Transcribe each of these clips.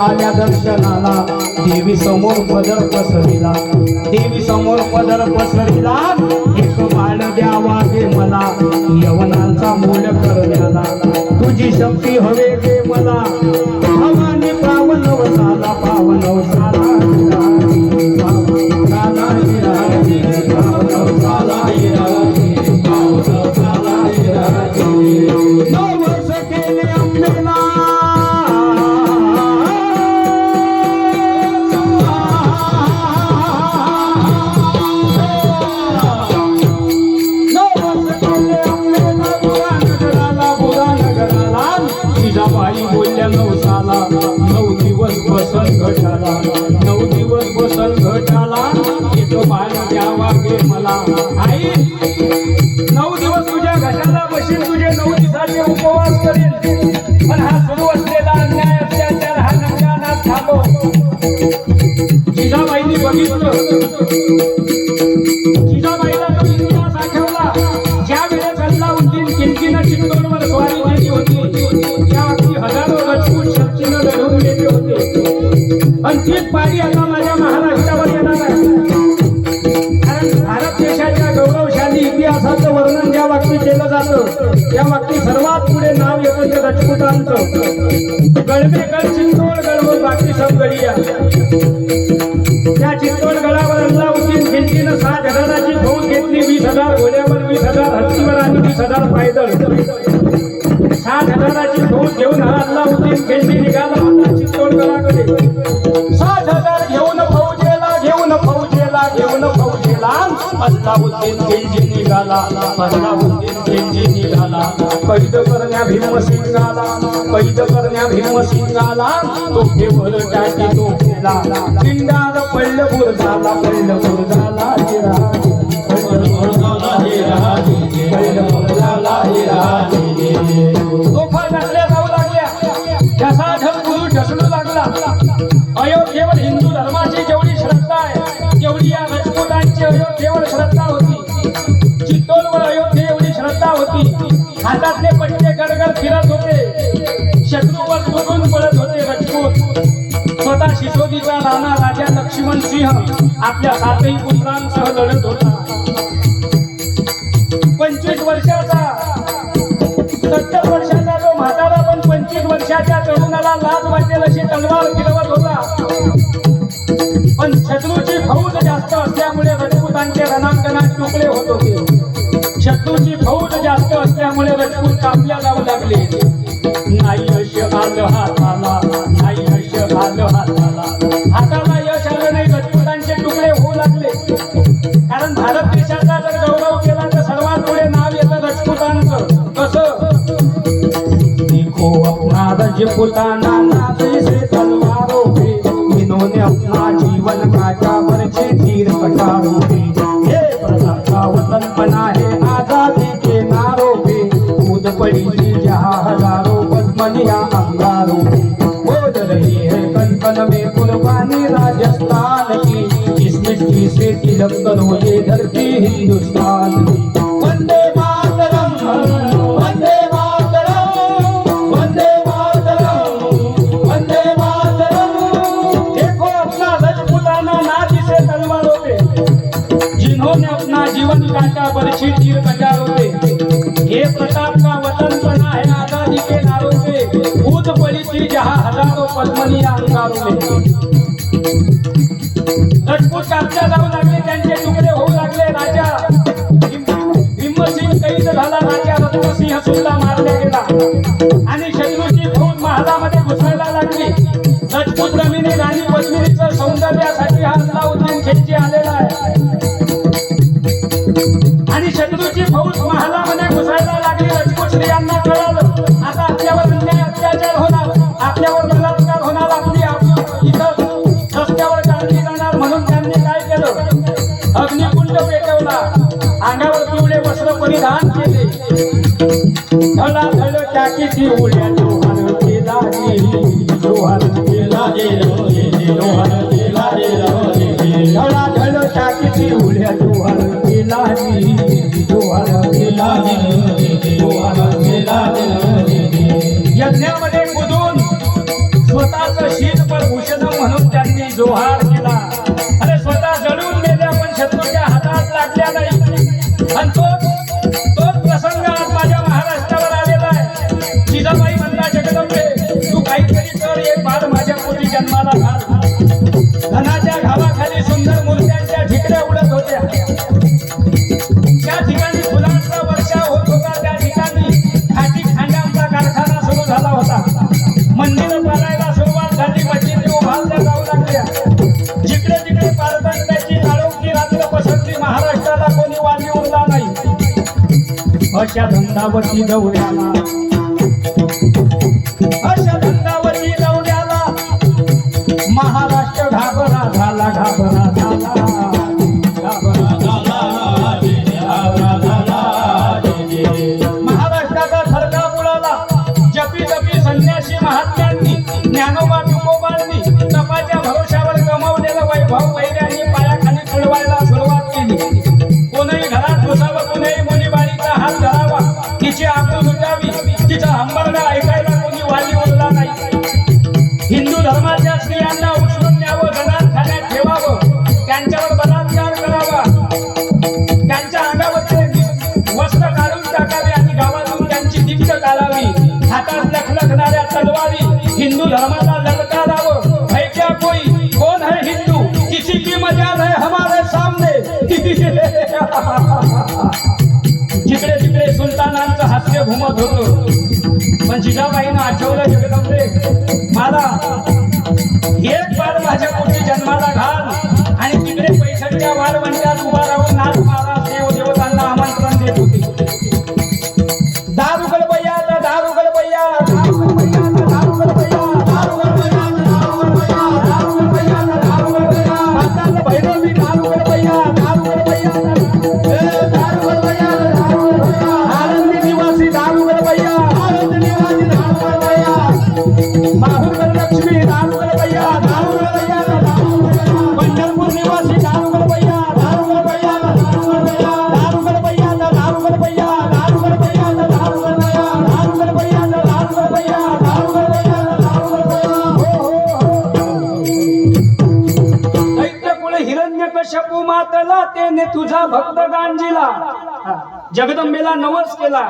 आल्या दर्शनाला. देवी समोर पदर पसरिला. देवी समोर पदर पसरिला. एक बाळ द्यावा गे मला. यवनांचा बघितलं जिजाबाईला तो इतिहास आठवला ज्या वेळेस चित्तोडवर स्वारी केली होती त्या अगदी हजारो शक्तीनं लढवून गेले होते आणि तीच आता माझ्या महाराष्ट्रावर येणार आहे कारण भारत देशाच्या गौरवशाली इतिहासाचं वर्णन ज्या बाबतीत केलं जातं त्या बाबतीत सर्वात पुढे नाव येतं ते राजपुतांचं गडबेगड चित्तोड गडवर बाकी सब गडिया. हजार पायदळ सात हजाराची फौज घेऊन हा अल्लाउद्दीन खिलजी निघाला. होता चित्तोड गडाकडे सात हजार घेऊन फौजेला घेऊन फौजेला घेऊन फौजेला. अल्लाउद्दीन खिलजी निघाला. अल्लाउद्दीन खिलजी निघाला. कैद करण्या भीमसिंगाला कैद करण्या भीमसिंगाला तो केवळ टाकी तो केला पडलं पडलं बुर झाला हे. पडलं बुर झाला हे तोफा नसल्या जाऊ लागल्या. जसा ढगुरू ढसडू लागला. अयोध्येवर हिंदू धर्माची जेवढी श्रद्धा आहे तेवढी या राजपूतांची अयोध्येवर श्रद्धा होती. चित्तोडवर अयोध्ये एवढी श्रद्धा होती. हातातले पट्टे गडगड फिरत होते. शत्रूवर तुटून पडत होते राजपूत स्वतः शिशोदीचा राणा राजा लक्ष्मण सिंह आपल्या सातही पुत्रांसह लढत होता. तुकडे होत होते. शत्रूची फौज जास्त असल्यामुळे रजपूत कापल्या जाऊ लागले. नाही यश आलं हाताला नाही यश आलं हाताला. हाताला यश आलं नाही रजपूतांचे तुकडे होऊ लागले. कारण भारत देशाचा जर गौरव केला तर सर्वात पुढे नाव येतं रजपूतांचं. कसं? देखो अपना रजपुताना नाथ से तलवारों पे. इन्होंने अपना जीवन काटा बरछे तीर कटारों तिलक करो ये धरती हिंदुस्तान। वंदे मातरम वंदे मातरम वंदे मातरम वंदे मातरम। देखो अपना रजपुताना नाच से तलवारों पे, जिन्होंने अपना जीवन काटा बरछी तीर कटारों पे। ये प्रताप का वतन बना है आज़ादी के नारों पे, कूद पड़ी थी जहाँ हज़ारों पद्मनिया अंगारों में। रजपूत कापल्या जाऊ लागले त्यांचे तुकडे होऊ लागले राजा. भीमसिंग कैद झाला राजा रत्नसिंह सुद्धा दान केले धडाधड टाकीची उड्या लोहार केला रे लोहार केला रे लोहार केला रे धडाधड टाकीची उड्या लोहार केला रे लोहार केला रे लोहार केला रे यज्ञामध्ये कुदून स्वतःच शीत म्हणून जोहार अशा धंदावरती दौऱ्याला अशा धंदावरती दौऱ्याला महाराष्ट्र घाबरा झाला घाबरा झाला. घाबरा झाला महाराष्ट्राचा थरका उडाला जपी जपी संन्यासी महात्म्यांनी ज्ञानोबा तुकोबांनी तपाच्या भरोशावर कमवलेलं वैभव वैद्यांनी पाया अशी आबरू लुटावी तिचा हंबरडा ऐकायला कोणी वाली उरला नाही. हिंदू धर्माच्या स्त्रियांना उचलून न्यावं घरात खाण्यात ठेवावं त्यांच्यावर बलात्कार करावा. त्यांच्या अंगावरचे वस्त्र काढून टाकावे आणि गावातून त्यांची दिक्क काढावी हातात लखलखणाऱ्या तलवारी हिंदू धर्माला घुमत होतो. पण जिजाबाईनं आठवलं जगदंबे. मला मातला तुझा भक्त गांजीला. जगदंबेला नवस केला.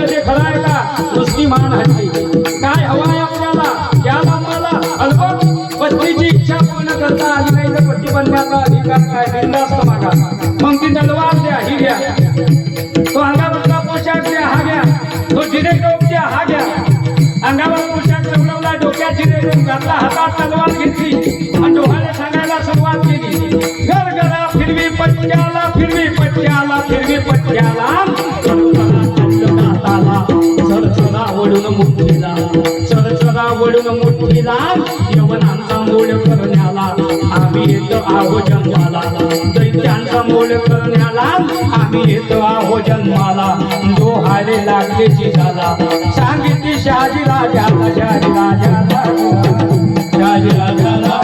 आम्ही ऐकलं ते खरं आहे. का दुसरी मान हटली काय हवं आहे आपल्याला? या मला अल्बत पत्नीची इच्छा पूर्ण करता आली नाही तर पती बनण्याचा अधिकार काय? बिंदास्त मागा. मग ती तलवार द्या ही घ्या. तो अंगावरचा पोशाख द्या हा घ्या. तो जिरे टोप द्या हा घ्या. अंगावर पोशाख चढवला डोक्यात जिरे घातला हातात तलवार घेतली. वडून मुठीला सरसरा वडून मुठीला यवनांचा मोल करण्याला आम्ही येतो आहो जन्माला. दैत्यांचा मोल करण्याला आम्ही येतो आहो जन्माला. जो हारे लागले जिजाला. सांगितली शहाजी राजाला शहाजी राजाला शहाजी राजाला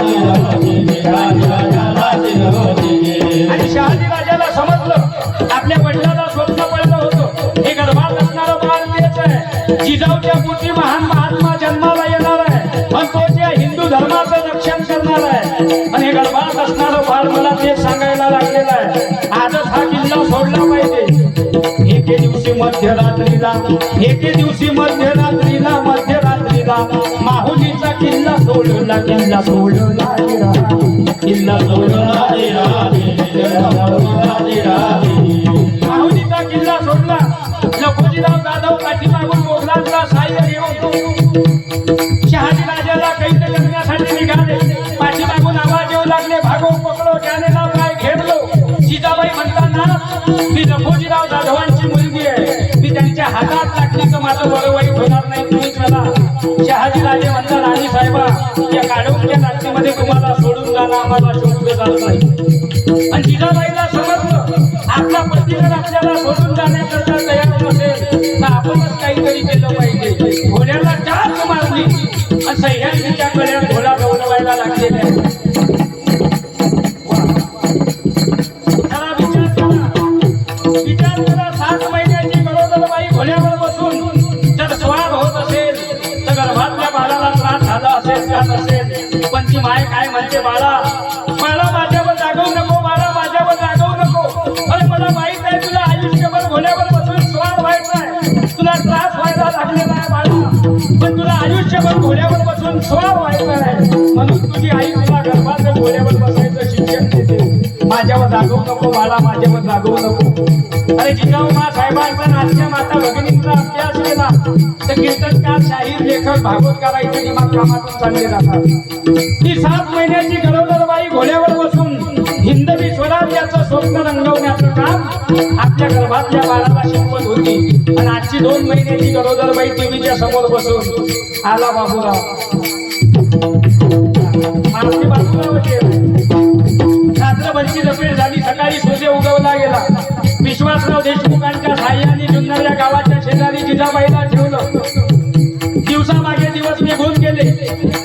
शहाजी राजाला समजलं. आपल्या वडिला जिजाऊच्या पोटी महान महात्मा जन्माला येणार आहे. पण तो त्या हिंदू धर्माचं रक्षण करणार आहे. आणि गर्भात असणारं बाळ मला ते सांगायला लागलेलं आहे. आजच हा किल्ला सोडला पाहिजे. एके दिवशी मध्यरात्रीला एके दिवशी मध्यरात्रीला मध्यरात्रीला माहुलीचा किल्ला सोडला किल्ला सोडला किल्ला सोडला किल्ला माहुलीचा किल्ला सोडला. बापूजीराव जाधव पाठीमागून मोगलांना सहाय्य घेऊन शहाजी राजाला कैद करण्यासाठी निघाले. पाठीमागून आवाज येऊ लागले भागो पकडो त्याने नाव काय घेरलो? जिजाबाई म्हणताना मी लखोजीराव जाधवांची मुलगी आहे. मी त्यांच्या हातात लागली तर माझं बरं होणार नाही तुम्ही मला शहाजी राजे म्हणतात राणी साहेबा या काढवल्या रात्रीमध्ये तुम्हाला सोडून जाणं आम्हाला शोधलं जात नाही. आणि जिजाबाईला समजलं आपला पती आपल्याला सोडून जाण्याकरता आपणच केलं पाहिजे. घोड्याला चाच मारली असं सह्याद्रीच्या कड्यात घोडा गौरवायला लागलेला आहे. सात बसून जर होत असेल तर गर्भातल्या बाळाला त्रास झाला असेल पण ती माय काय म्हणते बाळा आपण घोड्यावर बसून स्वाद व्हायचा आहे. म्हणून तुझी आई तुला गर्भात घोड्यावर बसायचं शिक्षण देते. माझ्यावर जागवू नको बाळा माझ्यावर जागवू नको. अरे जिजाऊ मा साहेबांचा नाट्य माता भगिनींचा अभ्यास केला. तर कीर्तनकार शाहीर लेखक भागवतकार इथे कामातून चालले जातात. ही सात महिन्याची गरज स्वराज्याचं रंगवण्याचं काम आपल्या गर्भातल्या बाळाला शिकवत होती. आणि आजची दोन महिन्याची गरोदर बाई टीव्हीच्या समोर बसून आला बाबूराव. मारुती बाबूराव होते. रात्रभरची लपेट झाली सकाळी सूर्य उगवला गेला. विश्वासराव देशमुखांच्या साह्याने जुन्नर गावाच्या शेजारी जिजाबाईला ठेवलं. दिवसामागे दिवस निघून गेले.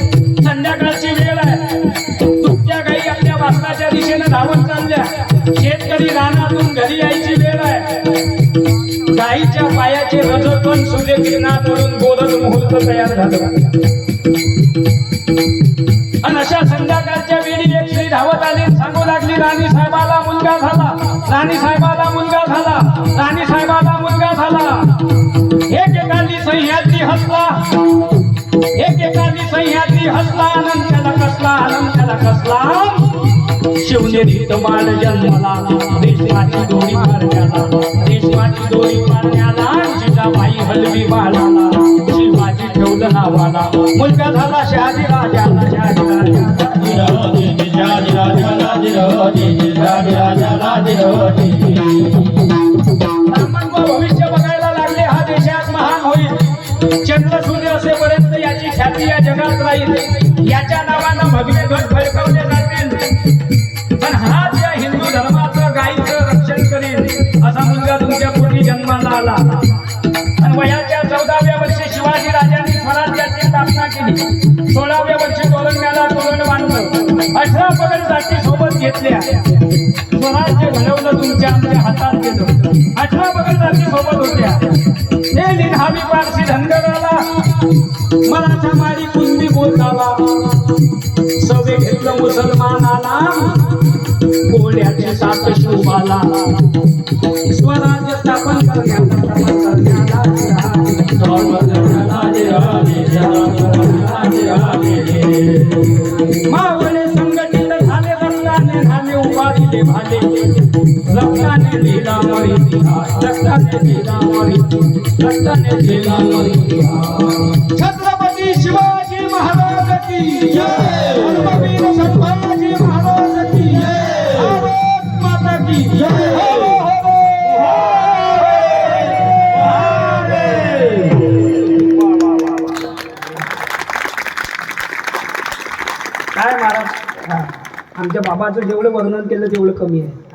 शेतकरी रानातून घरी यायची वेळ आहे. गाईच्या पायाचे रजतन सूर्यकिरणातून बोलत मुहूर्त तयार झालं. आणि अशा संध्याकाळच्या वेळी एक स्त्री धावत आली सांगू लागली राणी साहेबाला मुलगा झाला राणी साहेबाला मुलगा झाला राणी साहेबाला मुलगा झाला. एकेकाली सह्याद्री हसला एकेकाली सह्याद्री हसला आनंद त्याला कसला आनंद त्याला कसला? शिवनेरीत बाळ जन्माला. रेशमाची दोरी पारण्याला रेशमाची दोरी पारण्याला जिजाबाई हलवी बाळाला. शिवाजी ठेवलं नावाला. मुलगा झाला शहाजी राजाला. शहाजी राजा भविष्य बघायला लागले. हा देशात महान होईल. चंद्र सूर्य असेपर्यंत याची ख्याती या जगात राहील. याच्या नावानं भगवे ध्वज फडकवले सोबत घेतल्या स्वराज्य घडवलं तुमच्या आमच्या हातात गेलं अठरा पगड सोबत होत्या हे लिनहावी पारशी धनगराला मराठा मारी कुंदी बोलताला सवे घेतलं मुसलमानाला कोळ्याची सात शोभाला स्वराज्य स्थापन करण्याला उपाधिले भाले रक्ताने दिला मरी रक्ताने दिला मरी रक्ताने दिला मरी छत्रपती शिवाजी महाराज की जय! काय बाबाचं जेवढं वर्णन केलं तेवढं कमी आहे.